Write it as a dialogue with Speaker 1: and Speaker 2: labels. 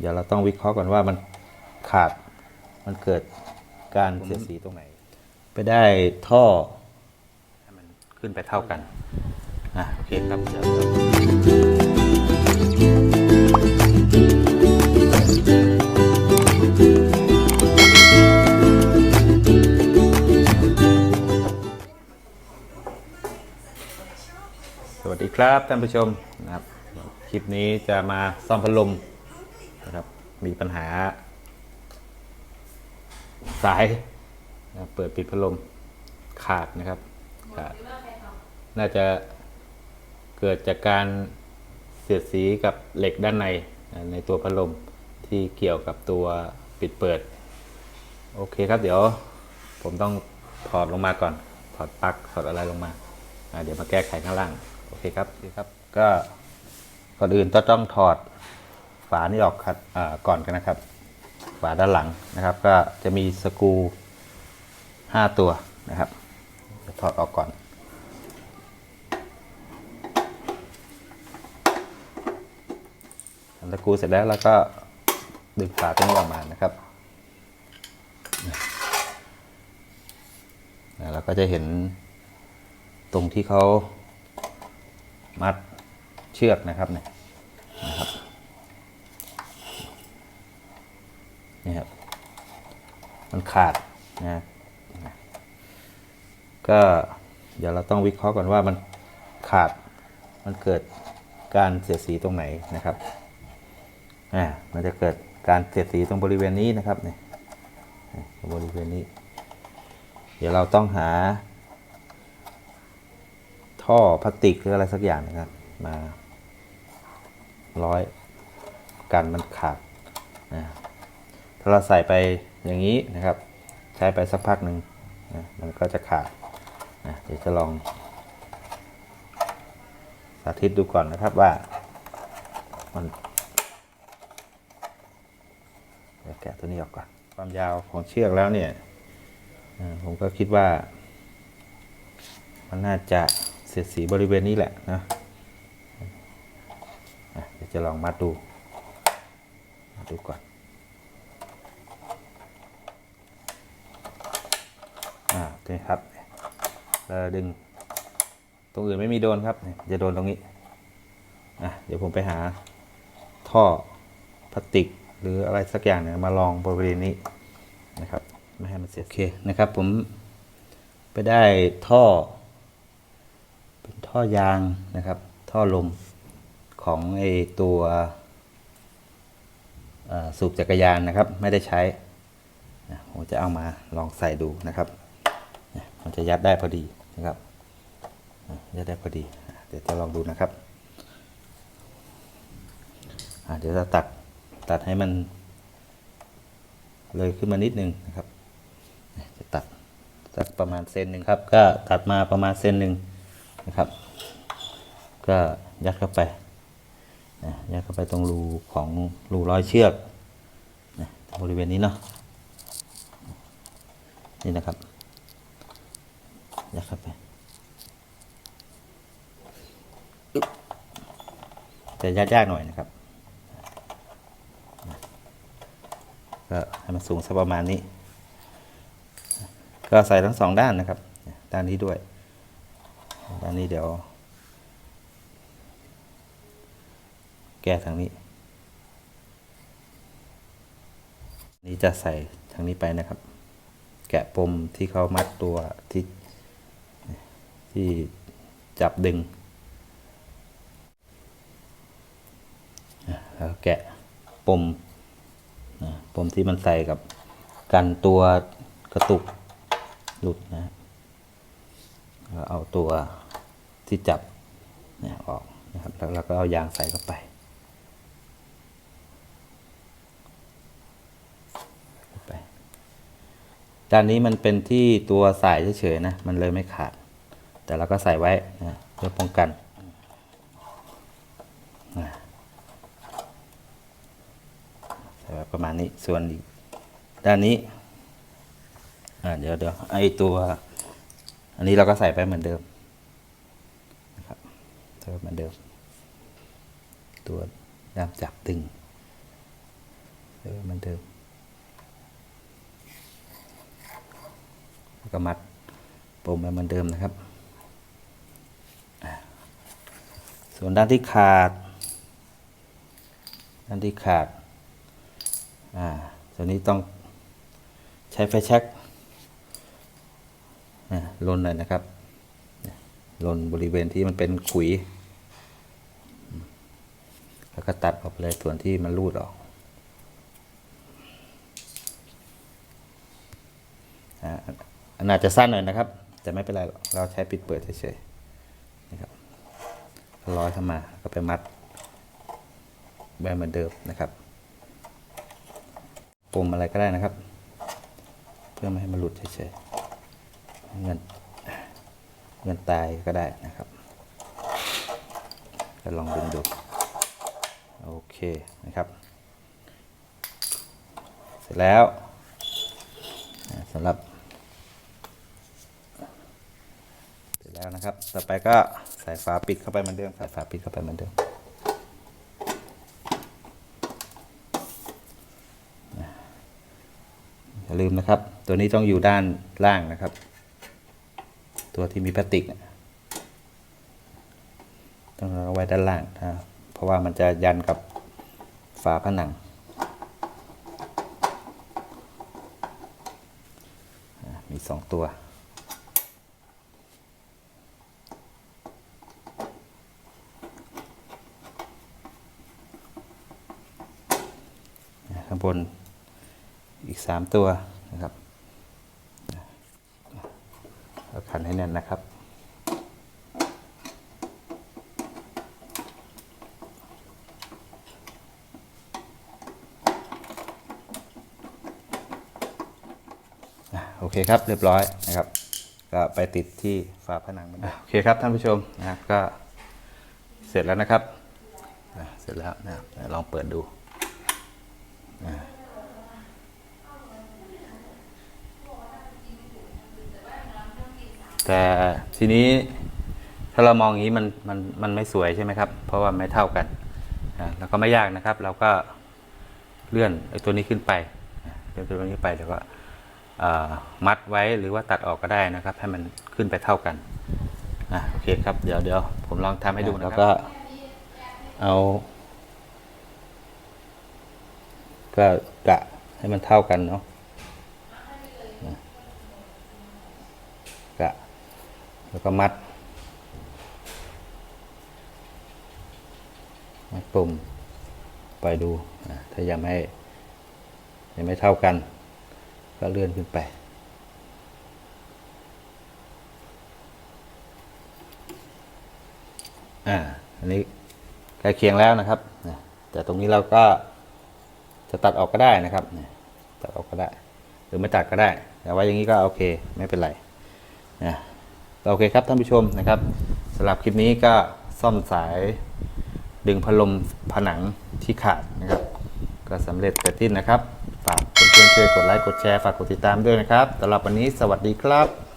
Speaker 1: เดี๋ยวเราต้องวิเคราะห์ก่อนว่ามันขาดมันเกิดการเสียดสีตรงไหน ไปได้ท่อให้มันขึ้นไปเท่ากันอะโอเคครับเดี๋ยวสวัสดีครับท่านผู้ชมนะครับคลิปนี้จะมาซ่อมพัดลม นะครับ มีปัญหา สายนะครับเปิดปิดพัดลมขาดนะครับขาดน่าจะเกิดจากการเสียดสีกับเหล็กด้านในนะในตัวพัดลมที่เกี่ยวกับตัวปิดเปิด โอเคครับเดี๋ยวผมต้องถอดลงมาก่อน ถอดปลั๊กถอดอะไรลงมาอ่าเดี๋ยวมาแก้ไขข้างล่าง โอเคครับโอเคครับ ก็ก่อนอื่นต้องต้องถอด ฝานี่ออกครับก่อนกันนะครับ ฝาด้านหลังนะครับ ก็จะมีสกรูห้าตัวนะครับจะถอดออกก่อนทำสกรูเสร็จแล้วเราก็ดึงฝาตัวนี้ออกมานะครับนะเราก็จะเห็นตรงที่เขามัดเชือกนะครับเนี่ยนะครับ นี่ครับ มันขาดนะก็เดี๋ยวเราต้องวิเคราะห์ก่อนว่ามันขาดมันเกิดการเสียดสีตรงไหนนะครับอ่ามันจะเกิดการเสียดสีตรงบริเวณนี้นะครับเนี่ยบริเวณนี้ เดี๋ยวเราต้องหา ท่อพลาสติกหรืออะไรสักอย่างนะครับ มาร้อยกันมันขาดนะ ถ้าเราใส่ไปอย่างนี้นะครับ ใช้ไปสักพักหนึ่งนะมันก็จะขาดนะเดี๋ยวจะลองสาธิตดูก่อนนะครับว่ามันแกะตัวนี้ออกก่อน ความยาวของเชือกแล้วเนี่ยผมก็คิดว่า มันน่าจะเสียดสีบริเวณนี้แหละนะเดี๋ยวจะลองมัดดูมัดดูก่อน อ่านี่ครับเราดึง ตรงอื่นไม่มีโดนครับ จะโดนตรงนี้อะเดี๋ยวผมไปหาท่อพลาสติก หรืออะไรสักอย่างเนี่ยมาลองบริเวณนี้นะครับไม่ให้มันเสียโอเคนะครับ ผมไปได้ท่อ เป็นท่อยางนะครับ ท่อลมของไอตัวสูบจักรยานนะครับ ไม่ได้ใช้ผมจะเอามาลองใส่ดูนะครับ มันจะยัดได้พอดีนะครับยัดได้พอดี เดี๋ยวจะลองดูนะครับเดี๋ยวจะตัดตัดให้มัน เลยขึ้นมานิดนึงนะครับ จะตัดสักประมาณเซนหนึ่งครับ ก็ตัดมาประมาณเซนหนึ่งนะครับ ก็ยัดเข้าไปยัดเข้าไปตรงรูของรูร้อยเชือกบริเวณนี้เนาะนี่นะครับ ยัดเข้าไปอึ๊บจะยัดยากหน่อยนะครับก็ให้มันสูงสักประมาณนี้ ก็ใส่ทั้งสองด้านนะครับ ด้านนี้ด้วย ด้านนี้เดี๋ยว แก้ทางนี้ นี่จะใส่ทางนี้ไปนะครับ แกะปมที่เขามัดตัวที่ ที่จับดึงแล้วแกะปมปมที่มันใส่กับกันตัวกระตุกหลุดนะเอาตัวที่จับเนี่ยออกนะครับแล้วเราก็เอายางใส่เข้าไปเข้าไปด้านนี้มันเป็นที่ตัวสายเฉยๆนะ มันเลยไม่ขาด แต่เราก็ใส่ไว้นะเพื่อป้องกันนะใส่ไว้ประมาณนี้ส่วนอีกด้านนี้อ่าเดี๋ยวเดี๋ยวไอตัว อันนี้เราก็ใส่ไปเหมือนเดิมนะครับใส่เหมือนเดิม ตัวด้ามจับดึงเหมือนเดิมแล้วก็มัดปมไว้เหมือนเดิมนะครับอะ ส่วนด้านที่ขาด ด้านที่ขาด อ่าตัวนี้ต้องใช้ไฟแช็กลนหน่อยนะครับ ลนบริเวณที่มันเป็นขุย แล้วก็ตัดออกเลยส่วนที่มันรูดออกอ่าอันอาจจะสั้นหน่อยนะครับ แต่ไม่เป็นไรเราใช้ปิดเปิดเฉยๆนะครับ ร้อยเข้ามาก็ไปมัดแบบเหมือนเดิมนะครับปมอะไรก็ได้นะครับ เพื่อไม่ให้มันหลุดเฉยๆเงินเงินตายก็ได้นะครับก็ลองดึงดูโอเคนะครับ เสร็จแล้วสำหรับ เสร็จแล้วนะครับ ต่อไปก็ ส่ฝาปิดเข้าไปเหมือนเดิมใส่ฝาปิดเข้าไปเหมือนเดิมอย่าลืมนะครับ ตัวนี้ต้องอยู่ด้านล่างนะครับ ตัวที่มีพลาสติกต้องเอาไว้ด้านล่างนะเพราะว่ามันจะยันกับฝาผนังมีสองตัว ข้างบนอีกสามตัวนะครับเราขันให้แน่นนะครับอะโอเคครับเรียบร้อยนะครับ ก็ไปติดที่ฝาผนังเหมันเดิมโอเคครับท่านผู้ชมนะครับก็เสร็จแล้วนะครับอะเสร็จแล้วนะครับเดี๋ยวลองเปิดดู แต่ทีนี้ถ้าเรามองอย่างนี้มันมันมันไม่สวยใช่ไหมครับ เพราะว่าไม่เท่ากันแล้วก็ไม่ยากนะครับ เราก็เลื่อนไอ้ตัวนี้ขึ้นไปเลื่อนตัวนี้ไปแล้วก็มัดไว้หรือว่าตัดออกก็ได้นะครับ ให้มันขึ้นไปเท่ากันอะโอเคครับ เดี๋ยวเดี๋ยวผมลองทำให้ดูนะครับแล้วก็เอา ก็กะให้มันเท่ากันเนาะกะแล้วก็มัด มัดปุ่มไปดูถ้ายังไม่ยังไม่เท่ากัน ก็เลื่อนขึ้นไปอ่าอันนี้ใกล้เคียงแล้วนะครับ แต่ตรงนี้เราก็ จะตัดออกก็ได้นะครับ ตัดออกก็ได้ หรือไม่ตัดก็ได้ แต่ว่าอย่างนี้ก็โอเคไม่เป็นไรนะโอเคครับท่านผู้ชมนะครับสำหรับคลิปนี้ก็ซ่อมสายดึงพัดลมผนังที่ขาดนะครับ ก็สำเร็จแต่ที่นะครับฝากเพื่อนๆช่วยกดไลค์กดแชร์ฝากกดติดตามด้วยนะครับสำหรับวันนี้สวัสดีครับ